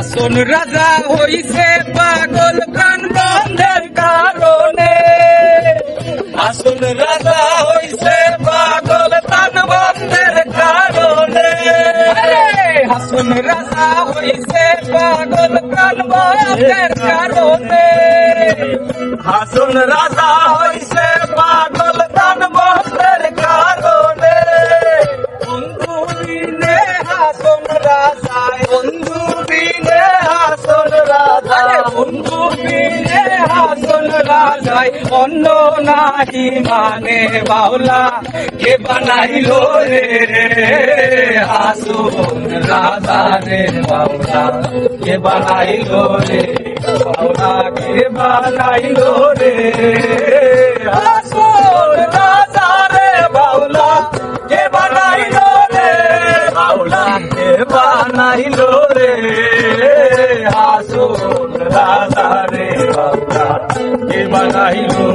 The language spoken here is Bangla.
আসন রাজা হইছে আসন রাজা হইছে পাগল প্রাণ বন্ধের কারণে আসন রাজা হইছে পাগল প্রাণ বন্ধের কারণে। হাসন রাজা হইছে পাগল প্রাণ বন্ধের কারণে। বন্ধু বিনে হাসন রাজা বন্ধু বিনে হাসন রাজা। বন্ধু বিনে অন্য নাহি মানে বাউলা। কে বানাইলো রে হাসন রাজা রে বাউলা? কে বানাইলো রে বাউলা? কে বানাইলো রে হাসন রাজা রে বাউলা? কে বানাইলো রে বাউলা? বানাইলো রে। আসুন রাধা রে বাবা কে বানাইলো